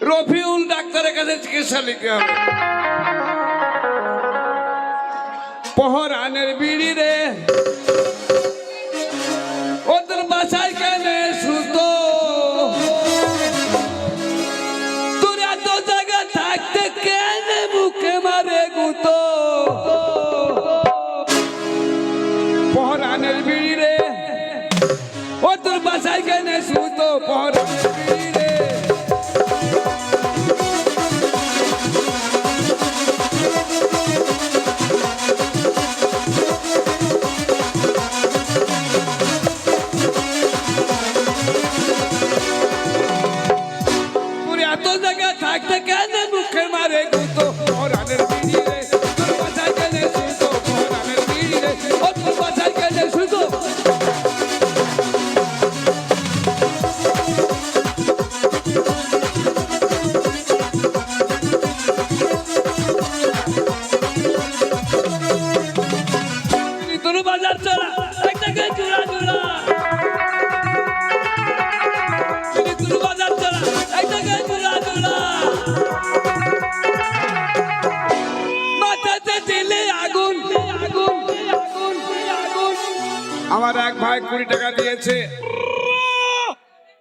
রফিউল ডাক্তারের কাছে চিকিৎসা নিতে হবে।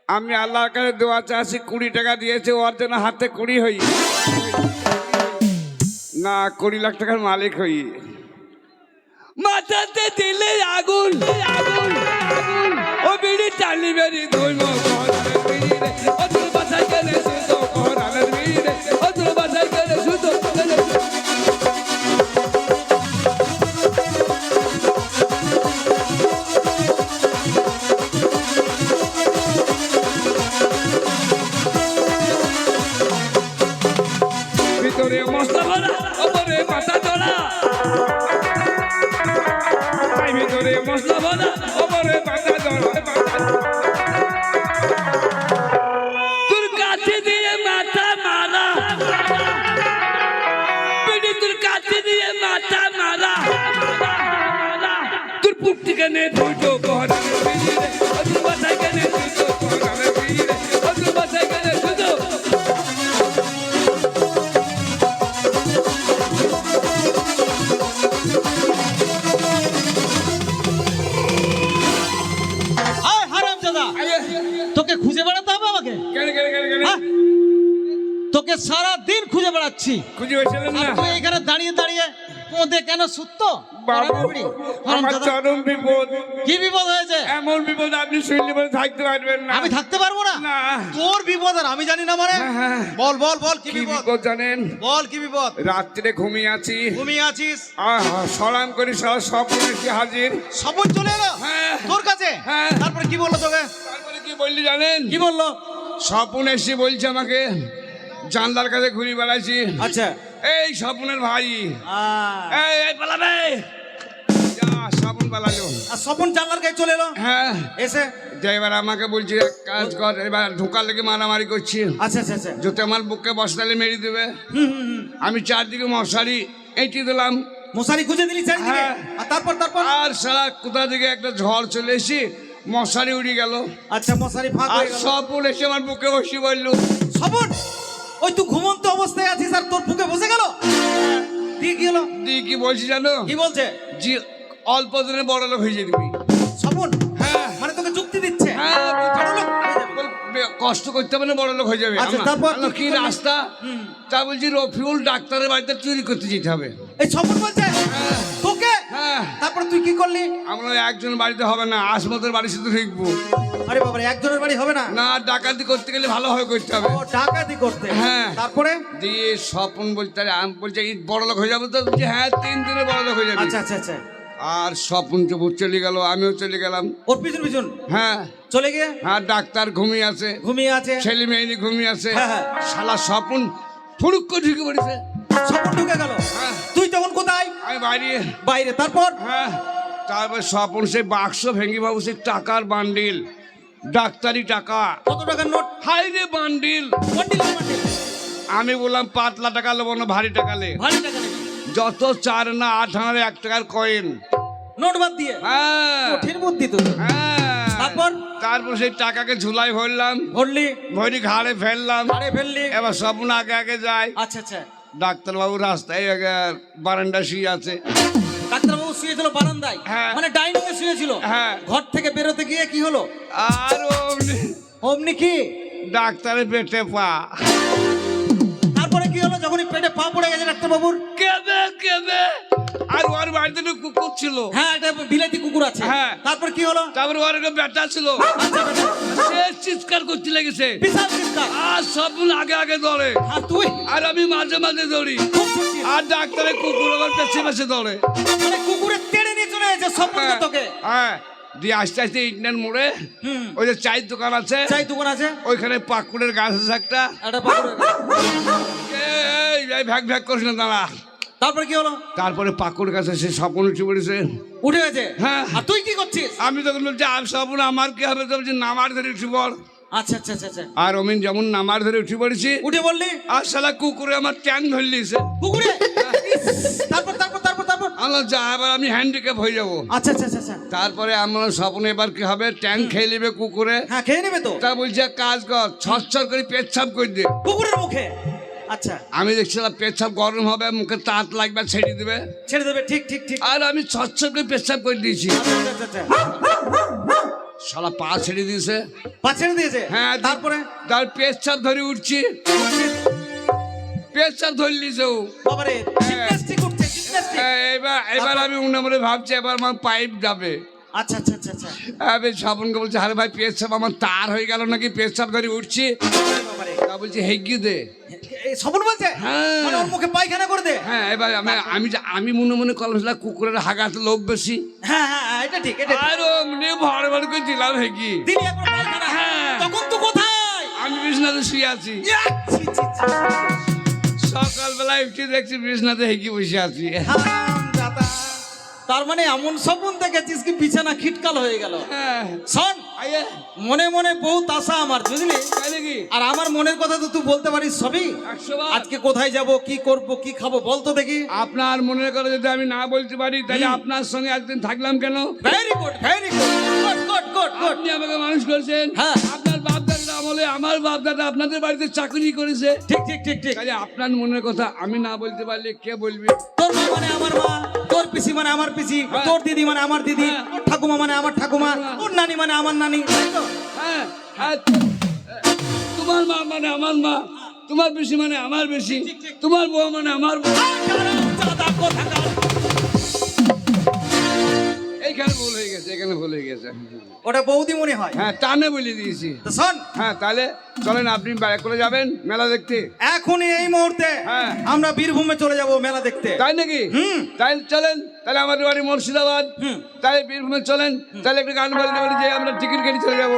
আমি আল্লাহর কাছে দোয়া চাচ্ছি, কুড়ি টাকা দিয়েছে, ওর জন্য হাতে কুড়ি হই। না, কুড়ি লাখ টাকার মালিক হই। মাথাতে দিলে আগুন আগুন ও বিড়ি চালি বেরি ও তোর বাসায় গেলে রে ও তোর বাসায় গেলে أنا ابرد بعد আর না। তুই এখানে দাঁড়িয়ে দাঁড়িয়ে কোঁদে কেন সুত্ত? বাবু আমার চরম বিপদ। কি বিপদ হয়েছে? এমন বিপদ আপনি শুনলে বলে থাকতে পারবেন না। আমি থাকতে পারব না। তোর বিপদ আর আমি জানি না মানে। হ্যাঁ, হ্যাঁ। বল বল বল কি বিপদ? জানেন? বল কি বিপদ? রাত্রে ঘুমিয়ে আছি। ঘুমিয়ে আছিস? সলাম করি সারা স্বপ্ন এসে হাজির। সবুজ চলে এলো? হ্যাঁ। তোর কাছে। তারপরে কি বলল তোকে? তারপরে কি বললি জানেন? কি বলল? স্বপ্ন এসে বলছে আমাকে জানলার কাছে ঘুরে বেড়াইছি। আচ্ছা। এই স্বপ্নের ভাই। এই এই পালাবে। যা স্বপ্ন পালালো। আর স্বপন জানলার গায়ে চলে এলো? হ্যাঁ। এসে? যে এবার আমাকে বলছে এক কাজ কর এবার ঢোকার লেগে মারামারি করছি। আচ্ছা আচ্ছা আচ্ছা। যদি আমার বুকে বসতালে মেরে দেবে। আমি চারদিকে মশারি এঁটি দিলাম। মশারি খুঁজে দিলি চারিদিকে? হ্যাঁ। আর তারপর তারপর? আর সারা কোথা থেকে একটা ঝড় চলে এসে মশারি উড়ে গেল। আচ্ছা মশারি ফাঁক আর সব এসে আমার বুকে বসে বলল। সবন ওই তুই ঘুমন্ত অবস্থায় আছিস আর তোর বুকে বসে গেল? দিয়ে কি হলো? দি কি বলছি জানো? কি বলছে? জি অল্প দিনে বড় লোক হয়ে যাবি স্বপন? হ্যাঁ। মানে তোকে যুক্তি দিচ্ছে? হ্যাঁ, বড় লোক। কষ্ট করতে হবে না বড় লোক হয়ে যাবে। আচ্ছা, তারপর কি রাস্তা? তা বলছি রফিউল ডাক্তারের বাড়িতে চুরি করতে যেতে হবে। এই সবন বলছে? তোকে? হ্যাঁ। তারপর তুই কি করলি? আমরা একজন বাড়িতে হবে না আসমতের বাড়ি শুধু ঢুকবো আরে বাবা একজনের বাড়ি হবে না? না ডাকাতি করতে গেলে ভালোভাবে করতে হবে। ও ডাকাতি করতে? হ্যাঁ। তারপরে? দিয়ে স্বপন বলতে আমি বলছে বড় লোক হয়ে যাব তো? হ্যাঁ তিন দিনে বড় লোক হয়ে যাবে। আচ্ছা আচ্ছা আচ্ছা। আর স্বপন চবুর চলে গেল আমিও চলে গেলাম। ওর পিছন পিছন? হ্যাঁ। চলে গিয়ে? হ্যাঁ ডাক্তার ঘুমিয়ে আছে। ঘুমিয়ে আছে। ছেলে মেয়ে ঘুমিয়ে আছে। হ্যাঁ, হ্যাঁ। শালা স্বপন ফুরুক করে ঢুকে পড়েছে। সবন ঢুকে গেল? হ্যাঁ। তুই তখন কোথায়? আমি বাইরে। বাইরে। তারপর? হ্যাঁ। তারপর স্বপন সে বাক্স ভেঙে বাবু সে টাকার বান্ডিল। ডাক্তারি টাকা। কত টাকার নোট? হাই রে বান্ডিল। বান্ডিল আমি বললাম পাতলা টাকা নেব না ভারী টাকা লে। ভারী টাকা যত চার না আট আনার এক টাকার কয়েন নোট বাদ দিয়ে। হ্যাঁ। কঠিন বুদ্ধি তো। হ্যাঁ। তারপর? তারপর সেই টাকাকে ঝুলাই ভরলাম। ভরলি? ভরি ঘাড়ে ফেললাম। আরে ফেললি? এবার স্বপ্ন আগে আগে যায়। আচ্ছা আচ্ছা। ডাক্তারবাবু রাস্তায় আগে বারান্দা শুয়ে আছে। ডাক্তারবাবু শুয়েছিল বারান্দায়? হ্যাঁ। মানে ডাইনিং এ শুয়েছিল? হ্যাঁ। ঘর থেকে বেরোতে গিয়ে কি হলো? আর অমনি অমনি কি? ডাক্তারের পেটে পা। গেছে ডাক্তারবাবুর। কেঁদে কেঁদে। আর ওর বাড়িতে একটা কুকুর ছিল। হ্যাঁ একটা বিলাতি কুকুর আছে। হ্যাঁ। তারপর কি হলো? তারপর ওর একটা বেটা ছিল। আচ্ছা সে চিৎকার করতে লেগেছে। বিশাল চিৎকার। আর সব আগে আগে দৌড়ে আর তুই? আর আমি মাঝে মাঝে দৌড়ি আর ডাক্তারের কুকুর আমার পেছে পেছে দৌড়ে মানে কুকুরে তেড়ে নিয়ে চলে গেছে তোকে? হ্যাঁ। দিয়ে আস্তে আস্তে ইন্ডিয়ান মোড়ে ওই যে চায়ের দোকান আছে। চাই দোকান আছে? ওইখানে পাকুড়ের গাছ আছে একটা। ভ্যাক ভ্যাক করিস না দাঁড়া। তারপর কি হলো? তারপরে পাকুড় গাছে সে স্বপ্ন উঠে পড়েছে। উঠে গেছে? হ্যাঁ। আর তুই কি করছিস? আমি তখন বলছি আর স্বপ্ন আমার কি হবে? তো বলছি নামার ধরে উঠে পড়। আচ্ছা আচ্ছা আচ্ছা আচ্ছা। আর অমিন যেমন নামার ধরে উঠে পড়েছি উঠে বললি আর শালা কুকুরে আমার ট্যাং ধরে নিয়েছে কুকুরে? তারপর তারপর তারপর আমার যা এবার আমি হ্যান্ডিক্যাপ হয়ে যাব। আচ্ছা আচ্ছা আচ্ছা আচ্ছা। তারপরে আমার স্বপ্ন এবার কি হবে? ট্যাং খেয়ে নেবে কুকুরে। হ্যাঁ খেয়ে নেবে তো। তা বলছে এক কাজ কর ছচ্ছর করে পেচ্ছাপ করে দে। কুকুরের মুখে? আচ্ছা। আমি দেখছিলাম পেচ্ছাপ গরম হবে মুখে তাঁত লাগবে ছেড়ে দিবে। ছেড়ে দেবে ঠিক ঠিক ঠিক। আর আমি ছচ্ছর করে পেচ্ছাপ করে দিয়েছি। আচ্ছা আচ্ছা আচ্ছা, শালা পা ছেড়ে দিয়েছে। পা ছেড়ে দিয়েছে? হ্যাঁ তারপরে? তার পেচ্ছাপ ধরে উঠছি। পেচ্ছাপ ধরে নিয়েছে ও বাবারে এবার এবার আমি উন্না মনে ভাবছি এবার আমার পাইপ যাবে। আচ্ছা আচ্ছা আচ্ছা আচ্ছা। আমি বলছি আরে ভাই আমার তার হয়ে গেল নাকি? পেচ্ছাপ ধরে উঠছি। তা বলছি হেগি দে। বলছে? হ্যাঁ। মানে মুখে পায়খানা করে দে। হ্যাঁ এবার আমি আমি আমি মনে মনে কলমছিলাম কুকুরের হাগাতে লোভ বেশি। হ্যাঁ হ্যাঁ হ্যাঁ, এটা ঠিক এটা আর অমনি ভর ভর করে দিলাম হেগি। দিলি একবার পায়খানা? হ্যাঁ। তখন তো কোথায়? আমি বিছনাতে শুয়ে আছি। সকালবেলা উঠে দেখছি বিছনাতে হেগি বসে আছি। তার মানে এমন স্বপন দেখেছিস কি বিছানা খিটকাল হয়ে গেল? হ্যাঁ। শোন মনে মনে বহুত আশা আমার বুঝলি? আর আমার মনের কথা তো তুই বলতে পারিস সবই আজকে কোথায় যাব কি করব কি খাব বলতো দেখি। আপনার মনের কথা যদি আমি না বলতে পারি তাহলে আপনার সঙ্গে একদিন থাকলাম কেন? Very good very good good good good good আপনি আমাকে মানুষ করেছেন। হ্যাঁ। আমলে আমার বাপ দাদা আপনাদের বাড়িতে চাকরি করেছে। ঠিক ঠিক ঠিক ঠিক। তাহলে আপনার মনের কথা আমি না বলতে পারলে কে বলবে? তোর মা মানে আমার মা তোর পিসি মানে আমার পিসি হ্যাঁ। তোর দিদি মানে আমার দিদি হ্যাঁ। তোর ঠাকুমা মানে আমার ঠাকুমা তোর নানি মানে আমার নানি হ্যাঁ হ্যাঁ। তোমার মা মানে আমার মা তোমার বেশি মানে আমার বেশি তোমার বউ মানে আমার বউ। এখানে ভুল হয়ে গেছে এখানে ভুল হয়ে গেছে। ওটা বৌদি মনে হয়। হ্যাঁ টানে বলে দিয়েছি। তো শোন। হ্যাঁ তাহলে চলেন আপনি করে যাবেন মেলা দেখতে। এখনই এই মুহূর্তে হ্যাঁ। আমরা বীরভূমে চলে যাব মেলা দেখতে। তাই নাকি? হুম। তাই চলেন তাহলে আমাদের বাড়ি মুর্শিদাবাদ। তাই বীরভূমে চলেন তাহলে একটু গান বলতে পারি যে আমরা টিকিট কেটে চলে যাব।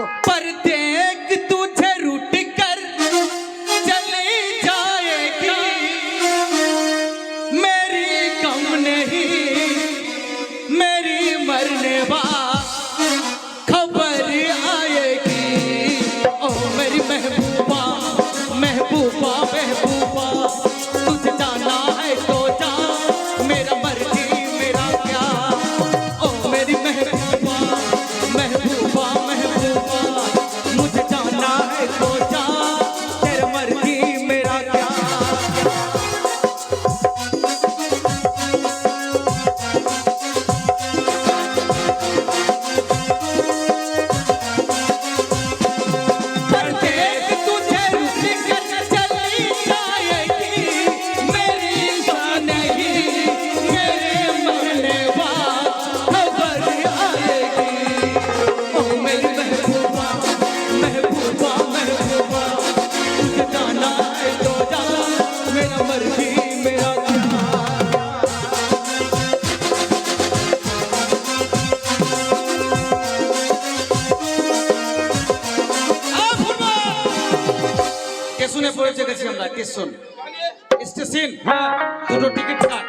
কেশুন স্টেশন হ্যাঁ দুটো টিকিট কাট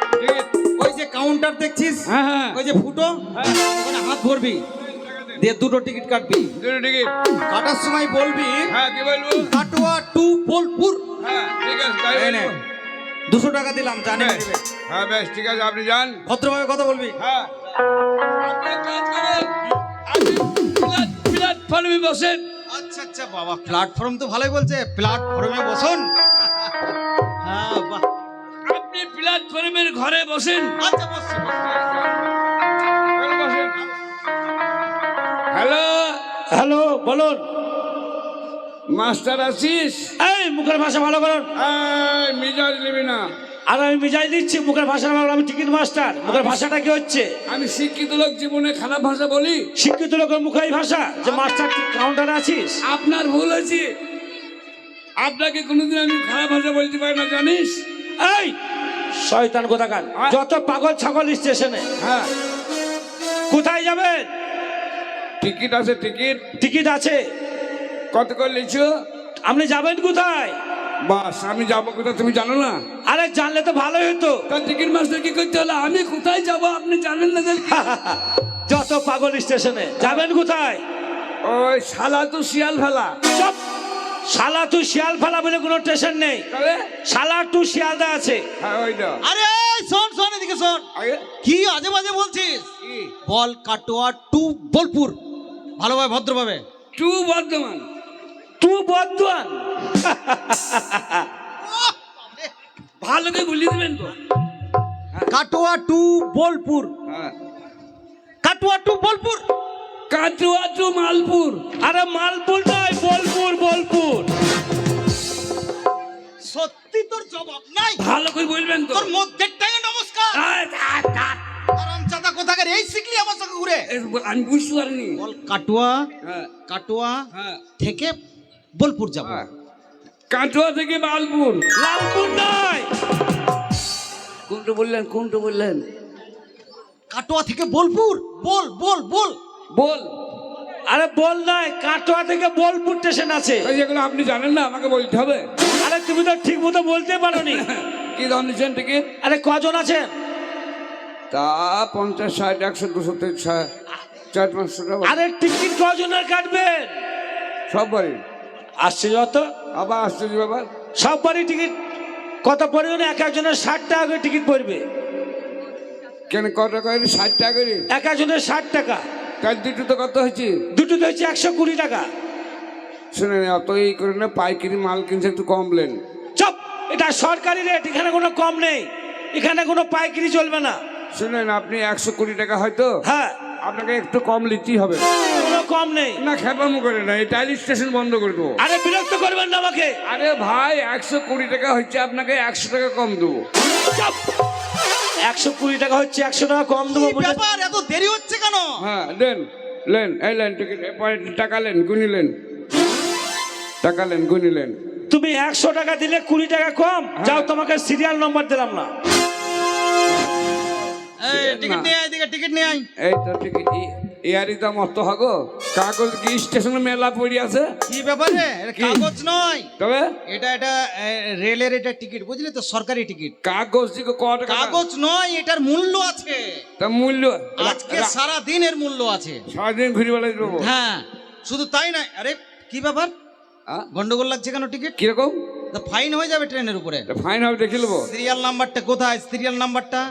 ওই যে কাউন্টার দেখছিস? হ্যাঁ হ্যাঁ। ওই যে ফুটো? ওখানে হাত ভরবি। দিয়ে দুটো টিকিট কাটবি। দুটো টিকিট। কাটার সময় বলবি হ্যাঁ কি বলব? কাটোয়া টু বোলপুর। হ্যাঁ ঠিক আছে তাই এই দুশো টাকা দিলাম জানি হ্যাঁ বেশ ঠিক আছে আপনি যান। ভদ্রভাবে কথা বলবি। হ্যাঁ। আপনি কাজ করেন। প্ল্যাটফর্মে বসেন। আচ্ছা আচ্ছা বাবা প্ল্যাটফর্ম তো ভালোই বলছে। প্ল্যাটফর্মে বসুন। আপনি প্ল্যাটফর্মের ঘরে বসেন। আচ্ছা বসছি বসছি। হ্যালো? হ্যালো বলুন। মাস্টার আছিস এই মুখের ভাষা ভালো করুন এই, মিজাজ নিবি না। আর আমি মিজাই দিচ্ছি মুখের ভাষা ভালো আমি টিকিট মাস্টার। মুখের ভাষাটা কি হচ্ছে? আমি শিক্ষিত লোক জীবনে খারাপ ভাষা বলি। শিক্ষিত লোকের মুখেই ভাষা যে মাস্টার কাউন্টারে আছিস? আপনার ভুল হয়েছে। আপনাকে কোনোদিন আমি খারাপ ভাষা বলতে পারি না জানিস? এই! শয়তান কোথাকার? যত পাগল ছাগল স্টেশনে হ্যাঁ। কোথায় যাবেন? টিকিট আছে টিকিট। টিকিট আছে। কত করে লিখছো আপনি যাবেন কোথায়? বাস আমি যাব কোথায়? তুমি জানো না? আরে জানলে তো ভালোই হতো। তা টিকিট মাস্টার কি করতে হলো? আমি কোথায় যাব? আপনি জানেন না যত পাগল স্টেশনে যাবেন কোথায়? ওই শালা তো শিয়াল ফেলা। চপ শালা টু শিয়াল ফালা বলে কোনো স্টেশন নেই। তবে? শালা টু শিয়ালদা আছে। হ্যাঁ আরে শোন শোন এদিকে শোন। কি আজে বাজে বলছিস? বল কাটোয়া টু বোলপুর। ভালোভাবে ভদ্রভাবে। টু বর্ধমান। টু বর্ধমান? ভালো করে বলিয়ে দেবেন তো। কাটোয়া টু বোলপুর। হ্যাঁ। কাটোয়া টু বোলপুর? কাটুয়া টু মালপুর। আরে মালপুর নয় বোলপুর বোলপুর। সত্যি তোর জবাব নাই? ভালো করে বলবেন তো। তোর মধ্যের টাইমে নমস্কার। কোথাকার? এই শিখলি আমার সঙ্গে ঘুরে। এ, আমি বুঝতে পারিনি। বল কাটোয়া হ্যাঁ। কাটোয়া হ্যাঁ। থেকে বোলপুর যাব। হ্যাঁ। কাটুয়া থেকে মালপুর। লালপুর নয়। কোনটা বললেন কোনটা বললেন? কাটোয়া থেকে বোলপুর? বল বল বল। বল। আরে বল নাই কাটোয়া থেকে বোলপুর স্টেশন আছে। যেগুলো আপনি জানেন না আমাকে বলতে হবে। আরে তুমি তো ঠিক মতো বলতে পারোনি। কি দাম নিচ্ছেন টিকিট আরে কজন আছে তা পঞ্চাশ ষাট একশো দুশো তিন ষাট চার পাঁচশো টাকা। আরে টিকিট কজনের কাটবেন? সব বাড়ি আসছে যত। আবার আসছে ব্যাপার সব বাড়ি টিকিট কত পড়বে না এক একজনের ষাট টাকা করে টিকিট পড়বে। কেন কত টাকা হইল? ষাট টাকা করে? এক একজনের ষাট টাকা। তার দুটো তো কত হয়েছে? দুটো তো হচ্ছে একশো কুড়ি টাকা। শুনে অত এই করে না পাইকারি মাল কিনছে একটু কমলেন চপ এটা সরকারি রেট এখানে কোনো কম নেই। এখানে কোনো পাইকারি চলবে না। শুনেন আপনি একশো কুড়ি টাকা হয়তো? হ্যাঁ। আপনাকে একটু কম নিতেই হবে। কোনো কম নেই। না খেপামো করে না এই টাইল স্টেশন বন্ধ করে দেবো। আরে বিরক্ত করবেন না আমাকে। আরে ভাই একশো কুড়ি টাকা হচ্ছে আপনাকে একশো টাকা কম দেবো। চপ। একশো কুড়ি টাকা হচ্ছে একশো টাকা কম দেবো ব্যাপার এত দেরি হচ্ছে কেন? হ্যাঁ লেন লেন এই লেন টিকিট টাকা লেন গুনিলেন টাকা লেন গুনিলেন তুমি একশো টাকা দিলে কুড়ি টাকা কম যাও তোমাকে সিরিয়াল নম্বর দিলাম না। এই টিকিট নিয়ে আয় এদিকে টিকিট নিয়ে আয়। এই তো টিকিট ইয়ারি দাম অত হাগো? কাগজ কি স্টেশনে মেলা পড়ি আছে? কি ব্যাপারে এটা কাগজ নয়। তবে? এটা এটা রেলের এটা টিকিট বুঝলি তো? সরকারি টিকিট। কাগজ দিকে ক টাকা? কাগজ নয় এটার মূল্য আছে। তা মূল্য? আজকে সারা দিনের মূল্য আছে। সারা দিন ঘুরে বেড়াই দেবো। হ্যাঁ শুধু তাই নয় আরে কি ব্যাপার? গন্ডগোল লাগছে কেন টিকিট? কীরকম ফাইন হয়ে যাবে ট্রেনের উপরে। ফাইন হবে দেখে নেব। সিরিয়াল নাম্বারটা কোথায়? সিরিয়াল নাম্বারটা?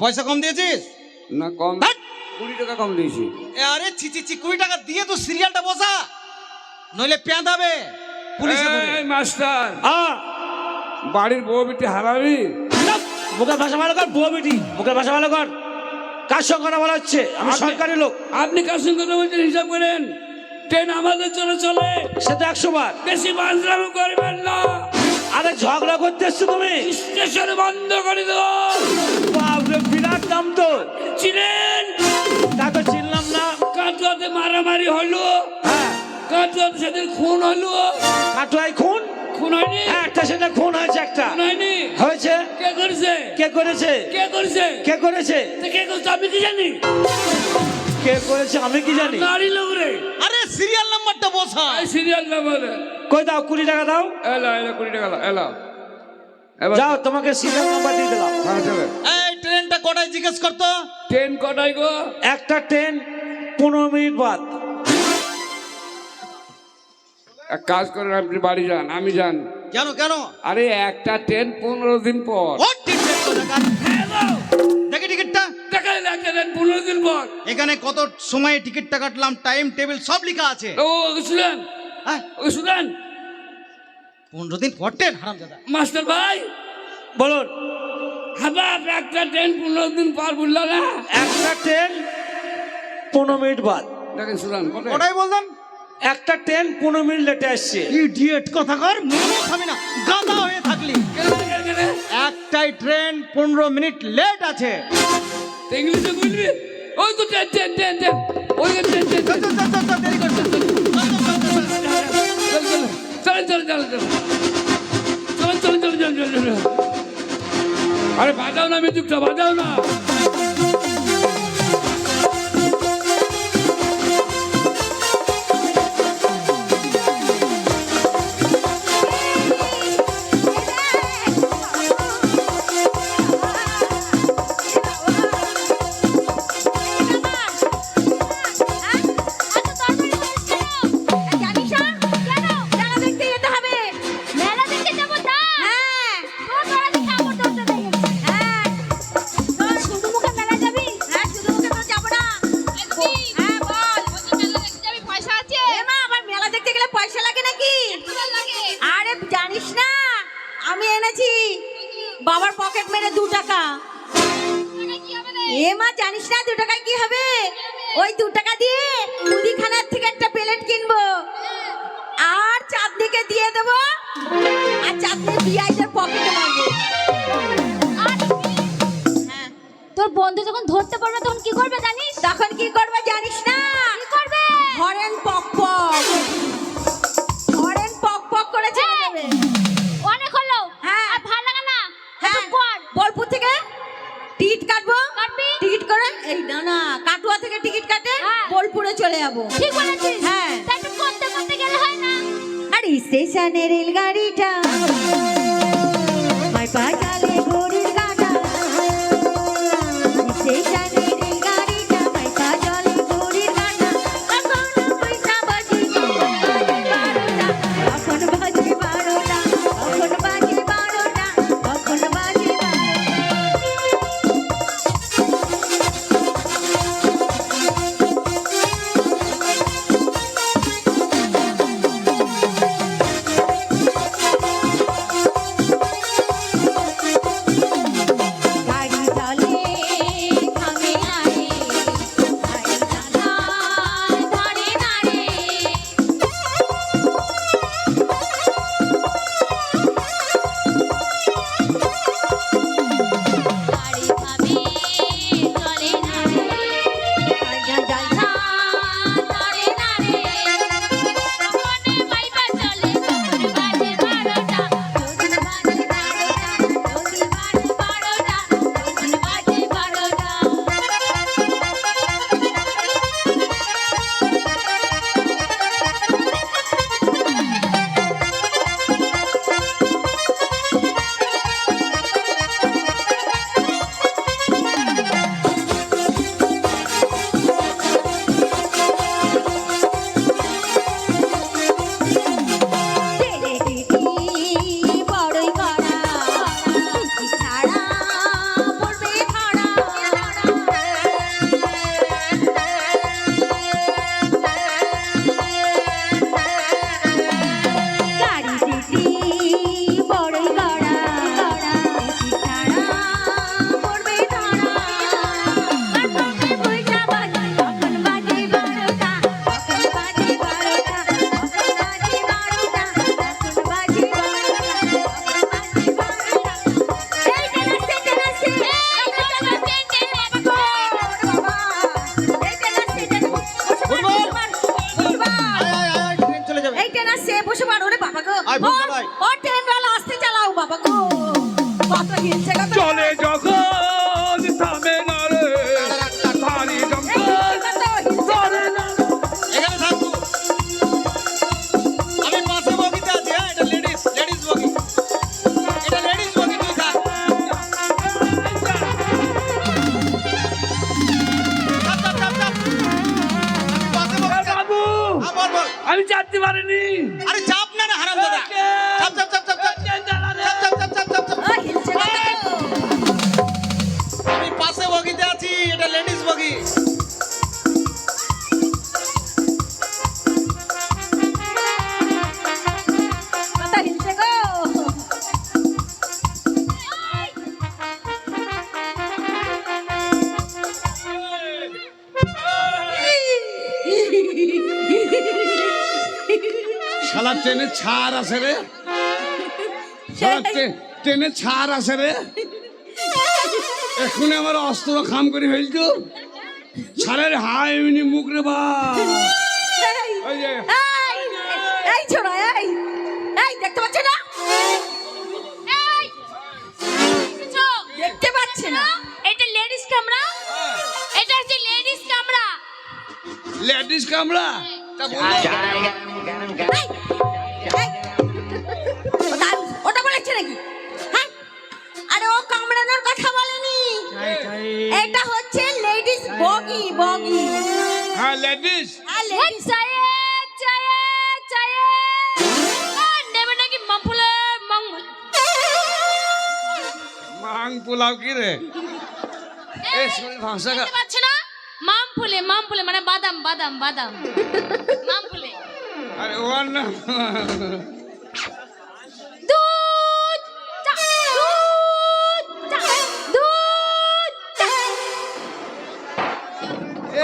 পয়সা কম দিয়েছিস? না কম! কুড়ি টাকা কম দিয়েছি। এ, আরে ছি ছি ছি কুড়ি টাকা দিয়ে তো সিরিয়ালটা বসা। নইলে পেঁদাবে পুলিশে মাস্টার। বাড়ির বউ বিটি হারাবি! মুখের ভাষা ভালো কর বউ বেটি। মুখের ভাষা ভালো কর। কার সঙ্গে কথা বলা হচ্ছে? আমি আপনি- সরকারি লোক। আপনি কার সঙ্গে কথা বলছেন? হিসাব করেন। ট্রেন আমাদের চলে সে তো একশো বার। বেশি বাজরাম করবেন না। আরে ঝগড়া করতে এসছো তুমি? স্টেশন বন্ধ করে দেবো। বাপরে বিরাট দাম তো। ছিলেন তা তো চিনলাম না। কাটুয়াতে মারামারি হলো। হ্যাঁ। কাটুয়াতে সেদিন খুন হলো। কাটোয়াই খুন? খুন হয়নি। একটা সেটা খুন হয়েছে একটা। খুন হয়নি। হয়েছে? কে করেছে? কে করেছে? কে করেছে? কে করেছে? কে করছে? আমি কি জানি? কে করেছে? আমি কি জানি? নারী লোক রে। আরে সিরিয়াল নাম্বারটা বসা। সিরিয়াল নাম্বার কই দাও কুড়ি টাকা দাও। এলা এলা কুড়ি টাকা এলা এলা এবার যাও তোমাকে সিরিয়াল নাম্বার দিয়ে দিলাম। হ্যাঁ চলে ট্রেনটা কটায় জিজ্ঞেস করতো? ট্রেন কটায় গো? একটা ট্রেন পনেরো মিনিট বাদ। এক কাজ করেন আপনি বাড়ি যান আমি যান। কেন কেন? আরে একটা ট্রেন পনেরো দিন পর। দেখে টিকিটটা। পনেরো দিন পর। এখানে কত সময়ে টিকিটটা কাটলাম টাইম টেবিল সব লেখা আছে। ও শুনেন। হ্যাঁ। ও শুনেন। পনেরো দিন পর ট্রেন হারাম দাদা মাস্টার ভাই বলুন। হাবাব একটা ট্রেন পনেরো দিন পার বুঝলো না একটা ট্রেন পনেরো মিনিট বাদ দেখেন সুদান ওটাই বললাম একটা ট্রেন পনেরো মিনিট লেটে আসছে ইডিয়েট কথা কর মনে থামি না গাদা হয়ে থাকলি একটাই ট্রেন পনেরো মিনিট লেট আছে ইংলিশে বুঝলি ওই তো ট্রেন ট্রেন ট্রেন ট্রেন ওই ট্রেন ট্রেন চল চল চল চল চল চল চল চল চল চল চল চল আরে বাজাও না মিউজিকটা বাজাও না তোর বন্ধু যখন ধরতে পারবে তখন কি করবে জানিস? তখন কি করবে জানিস না? কি করবে? হরেন পক পক। হরেন পক পক করে ছেড়ে অনেক হলো। হ্যাঁ। ভালো লাগে না। হ্যাঁ। বোলপুর থেকে টিকিট কাটবো? কাটবি? টিকিট করে? এই না না কাটুয়া থেকে টিকিট কাটে হ্যাঁ। বোলপুরে চলে যাব। ঠিক বলেছিস। হ্যাঁ। একটু করতে করতে গেলে হয় না। আরে স্টেশনে রেলগাড়িটা। বাই বাই ছাড় আছে রে। শালা ট্রে- ট্রেনে ছাড় আছে রে। এক্ষুনি আমার অস্ত্র খাম করে ফেলছ ছাড়ের হাই এমনি মুখ রে বা। এই, ছোড়া এই এই দেখতে পাচ্ছ না? এই দেখতে পাচ্ছে না। এটা লেডিস কামরা? এটা হচ্ছে লেডিস কামরা। লেডিস কামড়া তা বলো। बोगी बोगी हाँ लेडीज़ लेडीज़ चाहिए चाहिए चाहिए अंडे में ना कि मंगपुले मंग मांग पुलाव की रे ए सुन भाषा का बच्चे ना माम पुले माम पुले माने बादाम बादाम बादाम माम पुले अरे वन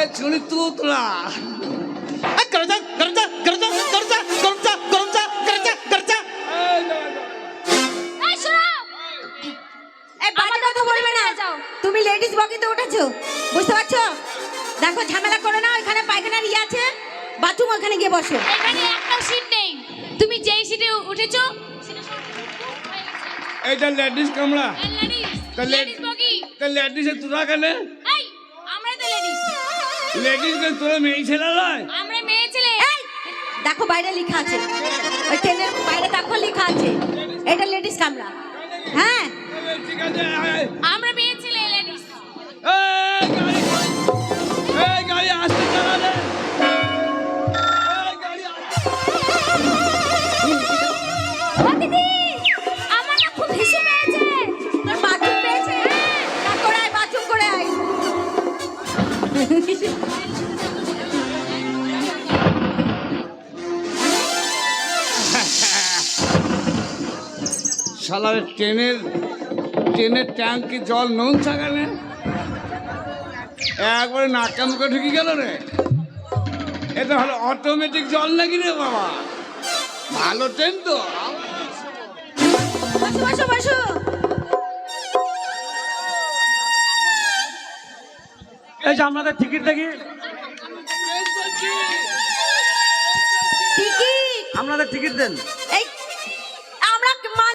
এ গরজা গরজা গরজা গরজা গরজা গরজা গরজা গরজা। এই শোনো। এই বাজে কথা বলবে না। যাও। তুমি লেডিস বগিতে উঠেছো বুঝতে পারছ? দেখো ঝামেলা করো না ওখানে পায়খানার ইয়ে আছে বাথরুম ওখানে গিয়ে বসো। এখানে একটা সিট নেই। তুমি যেই সিটে উঠেছো এইটা লেডিস কামড়া ladies বগি। তা লেডিসে তোরা কেন? লেডিস কে তোরা মেয়ে ছেলে নয় আমরা মেয়ে ছেলে। এই দেখো বাইরে লেখা আছে। ওই ট্রেনের বাইরে দেখো লেখা আছে। এটা লেডিস কামরা। হ্যাঁ। ঠিক আছে আমরা মেয়ে ছেলে, ladies। শালার ট্রেনের ট্রেনের ট্যাঙ্কি জল নুন থাকালে একবারে নাকা মুখে ঢুকে গেল রে। এটা হলো অটোমেটিক জল নাকি রে বাবা? ভালো ট্রেন তো। এই যে আপনাদের টিকিট দেখি। আপনাদের টিকিট দেন। এই